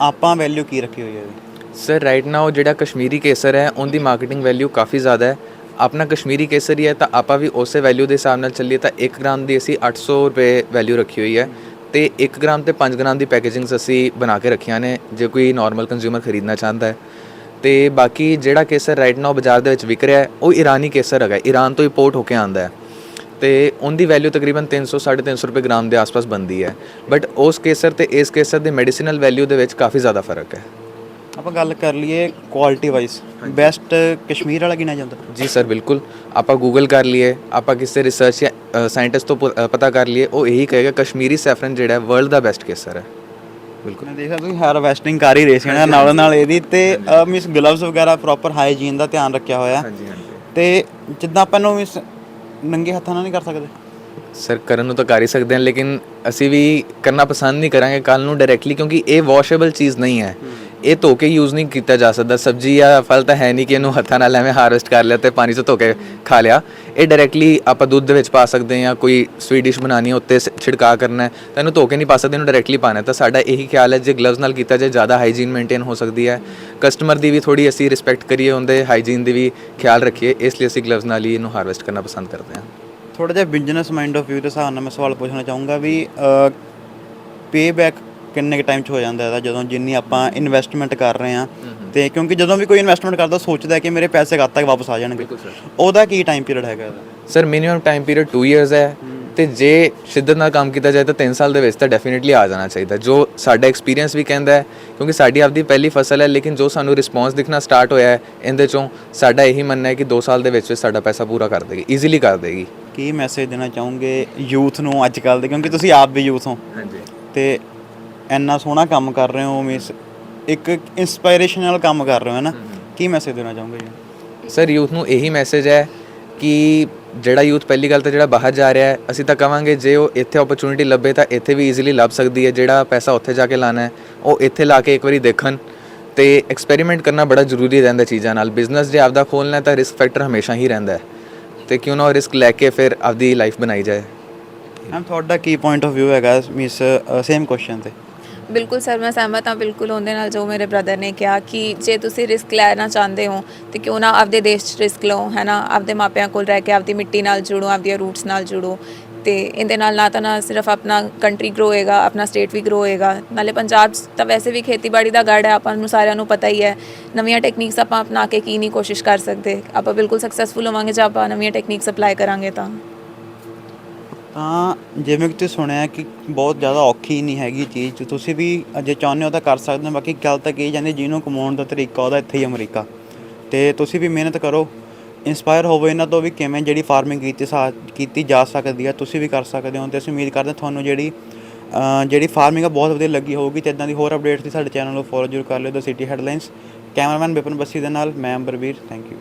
ਆਪਾਂ ਵੈਲਿਊ ਕੀ ਰੱਖੀ ਹੋਈ ਹੈ ਇਹਦੀ? ਸਰ ਰਾਈਟ ਨਾਓ ਜਿਹੜਾ ਕਸ਼ਮੀਰੀ ਕੇਸਰ ਹੈ ਉਹਦੀ ਮਾਰਕੀਟਿੰਗ ਵੈਲਿਊ ਕਾਫੀ ਜ਼ਿਆਦਾ ਹੈ। ਆਪਣਾ ਕਸ਼ਮੀਰੀ ਕੇਸਰ ਹੀ ਹੈ ਤਾਂ ਆਪਾਂ ਵੀ ਉਸੇ ਵੈਲਿਊ ਦੇ ਹਿਸਾਬ ਨਾਲ ਚੱਲੀਏ ਤਾਂ 1 ਗ੍ਰਾਮ ਦੀ ਅਸੀਂ 800 ਰੁਪਏ ਵੈਲਿਊ ਰੱਖੀ ਹੋਈ ਹੈ ਤੇ 1 ਗ੍ਰਾਮ ਤੇ 5 ਗ੍ਰਾਮ ਦੀ ਪੈਕੇਜਿੰਗਸ ਅਸੀਂ ਬਣਾ ਕੇ ਰੱਖੀਆਂ ਨੇ ਜੇ ਕੋਈ ਨਾਰਮਲ ਕੰਜ਼ਿਊਮਰ ਖਰੀਦਣਾ ਚਾਹੁੰਦਾ ਹੈ। ਤੇ ਬਾਕੀ ਜਿਹੜਾ ਕੇਸਰ ਰਾਈਟ ਨਾਓ ਬਾਜ਼ਾਰ ਦੇ ਵਿੱਚ ਵਿਕ ਰਿਹਾ ਹੈ ਉਹ ਇਰਾਨੀ ਕੇਸਰ ਹੈਗਾ ਇਰਾਨ ਤੋਂ ਇੰਪੋਰਟ ਹੋ ਕੇ ਆਂਦਾ ਹੈ। ਤੇ ਉਹਦੀ ਵੈਲਿਊ ਤਕਰੀਬਨ 300 350 ਰੁਪਏ ਗ੍ਰਾਮ ਦੇ ਆਸ-ਪਾਸ ਬਣਦੀ ਹੈ। ਬਟ ਉਸ ਕੇਸਰ ਤੇ ਇਸ ਕੇਸਰ ਦੇ ਮੈਡੀਸਿਨਲ ਵੈਲਿਊ ਦੇ ਵਿੱਚ ਕਾਫੀ ਜ਼ਿਆਦਾ ਫ਼ਰਕ ਹੈ। ਆਪਾਂ ਗੱਲ ਕਰ ਲਈਏ ਕੁਆਲਿਟੀ ਵਾਈਜ਼ ਬੈਸਟ ਕਸ਼ਮੀਰ ਵਾਲਾ ਗਿਣਿਆ ਜਾਂਦਾ। ਜੀ ਸਰ ਬਿਲਕੁਲ। ਆਪਾਂ ਗੂਗਲ ਕਰ ਲਈਏ ਆਪਾਂ ਕਿਸੇ ਰਿਸਰਚ ਜਾਂ ਸਾਇੰਟਿਸਟ ਤੋਂ ਪਤਾ ਕਰ ਲਈਏ ਉਹ ਇਹੀ ਕਹੇਗਾ ਕਸ਼ਮੀਰੀ ਸੈਫਰਨ ਜਿਹੜਾ ਵਰਲਡ ਦਾ ਬੈਸਟ ਕੇਸਰ ਹੈ। ਬਿਲਕੁਲ। ਮੈਂ ਦੇਖਿਆ ਤੁਸੀਂ ਹਾਰਵੈਸਟਿੰਗ ਕਰ ਹੀ ਰਹੇ ਸੀ ਨਾ ਨਾਲ ਨਾਲ ਇਹਦੀ ਤੇ ਮਿਸ ਗਲਵਸ ਵਗੈਰਾ ਪ੍ਰੋਪਰ ਹਾਈਜੀਨ ਦਾ ਧਿਆਨ ਰੱਖਿਆ ਹੋਇਆ। ਹਾਂਜੀ ਹਾਂਜੀ। ਤੇ ਜਿੱਦਾਂ ਆਪਾਂ ਨੂੰ ਮਿਸ ਨੰਗੇ ਹੱਥਾਂ ਨਾਲ ਨਹੀਂ ਕਰ ਸਕਦੇ? ਸਰ ਕਰਨ ਨੂੰ ਤਾਂ ਕਰ ਹੀ ਸਕਦੇ ਹਾਂ ਲੇਕਿਨ ਅਸੀਂ ਵੀ ਕਰਨਾ ਪਸੰਦ ਨਹੀਂ ਕਰਾਂਗੇ ਕੱਲ ਨੂੰ ਡਾਇਰੈਕਟਲੀ ਕਿਉਂਕਿ ਇਹ ਵਾਸ਼ੇਬਲ ਚੀਜ਼ ਨਹੀਂ ਹੈ। ਇਹ ਧੋ ਕੇ ਯੂਜ਼ ਨਹੀਂ ਕੀਤਾ ਜਾ ਸਕਦਾ। ਸਬਜ਼ੀ ਜਾਂ ਫਲ ਤਾਂ ਹੈ ਨਹੀਂ ਕਿ ਇਹਨੂੰ ਹੱਥਾਂ ਨਾਲ ਐਵੇਂ ਹਾਰਵੈਸਟ ਕਰ ਲਿਆ ਤੇ ਪਾਣੀ 'ਚ ਧੋ ਕੇ ਖਾ ਲਿਆ। ਇਹ ਡਾਇਰੈਕਟਲੀ ਆਪਾਂ ਦੁੱਧ ਦੇ ਵਿੱਚ ਪਾ ਸਕਦੇ ਹਾਂ, ਕੋਈ ਸਵੀਟ ਡਿਸ਼ ਬਣਾਉਣੀ ਹੈ, ਉੱਤੇ ਛਿੜਕਾ ਕਰਨਾ ਹੈ, ਤਾਂ ਇਹਨੂੰ ਧੋ ਕੇ ਨਹੀਂ ਪਾ ਸਕਦੇ, ਇਹਨੂੰ ਡਾਇਰੈਕਟਲੀ ਪਾਣਾ ਤਾਂ ਸਾਡਾ ਇਹੀ ਖਿਆਲ ਹੈ, ਜੇ ਗਲਵਜ਼ ਨਾਲ ਕੀਤਾ ਜਾਏ, ਜ਼ਿਆਦਾ ਹਾਈਜੀਨ ਮੇਨਟੇਨ ਹੋ ਸਕਦੀ ਹੈ। ਕਸਟਮਰ ਦੀ ਵੀ ਥੋੜੀ ਅਸੀਂ ਰਿਸਪੈਕਟ ਕਰੀਏ, ਉਹਦੇ ਹਾਈਜੀਨ ਦੀ ਵੀ ਖਿਆਲ ਰੱਖੀਏ, ਇਸ ਲਈ ਅਸੀਂ ਗਲਵਜ਼ ਨਾਲ ਹੀ ਇਹਨੂੰ ਹਾਰਵੈਸਟ ਕਰਨਾ ਪਸੰਦ ਕਰਦੇ ਹਾਂ। ਥੋੜਾ ਜਿਹਾ ਬਿਜ਼ਨਸ ਮਾਈਂਡ ਆਫ ਵਿਊ ਦੇ ਹਿਸਾਬ ਨਾਲ ਮੈਂ ਸਵਾਲ ਪੁੱਛਣਾ ਚਾਹੂੰਗਾ ਵੀ ਪੇ ਬੈਕ ਕਿੰਨੇ ਟਾਈਮ 'ਚ ਹੋ ਜਾਂਦਾ ਇਹਦਾ ਜਦੋਂ ਜਿੰਨੀ ਆਪਾਂ ਇਨਵੈਸਟਮੈਂਟ ਕਰ ਰਹੇ ਹਾਂ ਤੇ ਕਿਉਂਕਿ ਜਦੋਂ ਵੀ ਕੋਈ ਇਨਵੈਸਟਮੈਂਟ ਕਰਦਾ ਸੋਚਦਾ ਕਿ ਮੇਰੇ ਪੈਸੇ ਕਦ ਤੱਕ ਵਾਪਸ ਆ ਜਾਣਗੇ। ਉਹਦਾ ਕੀ ਟਾਈਮ ਪੀਰੀਅਡ ਹੈਗਾ ਇਹਦਾ? Sir minimum time period 2 years ਹੈ ਤੇ ਜੇ ਸ਼ਿੱਦਤ ਨਾਲ ਕੰਮ ਕੀਤਾ ਜਾਏ ਤਾਂ 3 ਸਾਲ ਦੇ ਵਿੱਚ ਤਾਂ ਡੈਫੀਨਿਟਲੀ ਆ ਜਾਣਾ ਚਾਹੀਦਾ। ਜੋ ਸਾਡਾ ਐਕਸਪੀਰੀਅੰਸ ਵੀ ਕਹਿੰਦਾ ਹੈ ਕਿਉਂਕਿ ਸਾਡੀ ਆਪਦੀ ਪਹਿਲੀ ਫਸਲ ਹੈ ਲੇਕਿਨ ਜੋ ਸਾਨੂੰ ਰਿਸਪੌਂਸ ਦਿਖਣਾ ਸਟਾਰਟ ਹੋਇਆ ਹੈ ਇਹਦੇ ਚੋਂ ਸਾਡਾ ਇਹੀ ਮੰਨਣਾ ਹੈ ਕਿ 2 ਸਾਲ ਦੇ ਵਿੱਚ ਵਿੱਚ ਸਾਡਾ ਪੈਸਾ ਪੂਰਾ ਕਰ ਦੇਗੀ ਈਜ਼ੀਲੀ ਕਰ ਦੇਗੀ। ਕੀ ਮੈਸੇਜ ਦੇਣਾ ਚਾਹੋਗੇ ਯੂਥ ਨੂੰ ਅੱਜ ਕੱਲ ਦੇ? ਕਿਉਂਕਿ ਤੁਸੀਂ ਆਪ ਵੀ ਯੂਥ ਹੋ। ਹਾਂਜੀ। ਤੇ ਇੰਨਾ ਸੋਹਣਾ ਕੰਮ ਕਰ ਰਹੇ ਹੋ ਮੀਨਸ ਇੱਕ ਇਨਸਪਾਇਰੇਸ਼ਨਲ ਕੰਮ ਕਰ ਰਹੇ ਹੋ ਹੈ ਨਾ ਕੀ ਮੈਸੇਜ ਦੇਣਾ ਚਾਹੋਗੇ ਜੀ? ਸਰ ਯੂਥ ਨੂੰ ਇਹੀ ਮੈਸੇਜ ਹੈ ਕਿ ਜਿਹੜਾ ਯੂਥ ਪਹਿਲੀ ਗੱਲ ਤਾਂ ਜਿਹੜਾ ਬਾਹਰ ਜਾ ਰਿਹਾ ਹੈ ਅਸੀਂ ਤਾਂ ਕਵਾਂਗੇ ਜੇ ਉਹ ਇੱਥੇ ਓਪਰਚੁਨਿਟੀ ਲੱਭੇ ਤਾਂ ਇੱਥੇ ਵੀ ਈਜ਼ੀਲੀ ਲੱਭ ਸਕਦੀ ਹੈ ਜਿਹੜਾ ਪੈਸਾ ਉੱਥੇ ਜਾ ਕੇ ਲਾਣਾ ਹੈ ਉਹ ਇੱਥੇ ਲਾ ਕੇ ਇੱਕ ਵਾਰੀ ਦੇਖਣ ਤੇ ਐਕਸਪੈਰੀਮੈਂਟ ਕਰਨਾ ਬੜਾ ਜ਼ਰੂਰੀ ਰਹਿੰਦਾ ਚੀਜ਼ਾਂ ਨਾਲ। ਬਿਜ਼ਨਸ ਜੇ ਆਪਦਾ ਖੋਲਣਾ ਤਾਂ ਰਿਸਕ ਫੈਕਟਰ ਹਮੇਸ਼ਾ ਹੀ ਰਹਿੰਦਾ ਹੈ। ਤੇ ਕਿਉਂ ਨਾ ਰਿਸਕ ਲੈ ਕੇ ਫਿਰ ਆਪਦੀ ਲਾਈਫ ਬਣਾਈ ਜਾਏ। ਮੈਮ ਤੁਹਾਡਾ ਕੀ ਪੁਆਇੰਟ ਆਫ View ਹੈਗਾ ਮਿਸ ਸੇਮ ਕੁਐਸਚਨ ਤੇ? ਬਿਲਕੁਲ ਸਰ, ਮੈਂ ਸਹਿਮਤ ਹਾਂ, ਬਿਲਕੁਲ ਉਹਦੇ ਨਾਲ ਜੋ ਮੇਰੇ ਬ੍ਰਦਰ ਨੇ ਕਿਹਾ ਕਿ ਜੇ ਤੁਸੀਂ ਰਿਸਕ ਲੈਣਾ ਚਾਹੁੰਦੇ ਹੋ ਤੇ ਕਿਉਂ ਨਾ ਆਪਦੇ ਦੇਸ਼ 'ਚ ਰਿਸਕ ਲਓ ਹੈ ਨਾ ਆਪਦੇ ਮਾਪਿਆਂ ਕੋਲ ਰਹਿ ਕੇ ਆਪਦੀ ਮਿੱਟੀ ਨਾਲ ਜੁੜੋ, ਆਪਦੀਆਂ ਰੂਟਸ ਨਾਲ ਜੁੜੋ ਤੇ ਇਹਦੇ ਨਾਲ ਨਾ ਤਾਂ ਨਾ ਸਿਰਫ ਆਪਣਾ ਕੰਟਰੀ ਗਰੋ ਹੋਏਗਾ, ਆਪਣਾ ਸਟੇਟ ਵੀ ਗਰੋ ਹੋਏਗਾ। ਨਾਲੇ ਪੰਜਾਬ 'ਚ ਤਾਂ ਵੈਸੇ ਵੀ ਖੇਤੀਬਾੜੀ ਦਾ ਗੜ ਹੈ, ਆਪਾਂ ਨੂੰ ਸਾਰਿਆਂ ਨੂੰ ਪਤਾ ਹੀ ਹੈ। ਨਵੀਆਂ ਟੈਕਨੀਕਸ ਆਪਾਂ ਅਪਣਾ ਕੇ ਕੀ ਨਹੀਂ ਕੋਸ਼ਿਸ਼ ਕਰ ਸਕਦੇ। ਆਪਾਂ ਬਿਲਕੁਲ ਸਕਸੈਸਫੁਲ ਹੋਵਾਂਗੇ ਜੇ ਆਪਾਂ ਨਵੀਆਂ ਟੈਕਨੀਕਸ ਅਪਲਾਈ ਕਰਾਂਗੇ ਤਾਂ। ਤਾਂ ਜਿਵੇਂ ਕਿ ਤੁਸੀਂ ਸੁਣਿਆ ਕਿ ਬਹੁਤ ਜ਼ਿਆਦਾ ਔਖੀ ਨਹੀਂ ਹੈਗੀ ਚੀਜ਼ ਤੁਸੀਂ ਵੀ ਜੇ ਚਾਹੁੰਦੇ ਹੋ ਤਾਂ ਕਰ ਸਕਦੇ ਹੋ। ਬਾਕੀ ਗੱਲ ਤਾਂ ਕਹੀ ਜਾਂਦੀ, ਜਿਹਨੂੰ ਕਮਾਉਣ ਦਾ ਤਰੀਕਾ ਉਹਦਾ ਇੱਥੇ ਹੀ ਅਮਰੀਕਾ। ਤੇ ਤੁਸੀਂ ਵੀ ਮਿਹਨਤ ਕਰੋ। ਇਨਸਪਾਇਰ ਹੋਵੋ ਇਹਨਾਂ ਤੋਂ ਵੀ ਕਿਵੇਂ ਜਿਹੜੀ ਫਾਰਮਿੰਗ ਕੀਤੀ ਸਾ, ਕੀਤੀ ਜਾ ਸਕਦੀ ਹੈ ਤੁਸੀਂ ਵੀ ਕਰ ਸਕਦੇ ਹੋ ਤੇ ਅਸੀਂ ਉਮੀਦ ਕਰਦੇ ਹਾਂ ਤੁਹਾਨੂੰ ਜਿਹੜੀ ਜਿਹੜੀ ਫਾਰਮਿੰਗ ਆ ਬਹੁਤ ਵਧੀਆ ਲੱਗੀ ਹੋਊਗੀ ਤੇ ਇਦਾਂ ਦੀ ਹੋਰ ਅਪਡੇਟਸ ਲਈ ਸਾਡੇ ਚੈਨਲ ਨੂੰ ਫੋਲੋ ਜ਼ਰੂਰ ਕਰ ਲਿਓ। The city headlines cameraman Vipan Bassi ਦੇ ਨਾਲ, ਮੈਂ ਅੰਬਰਵੀਰ ਥੈਂਕ ਯੂ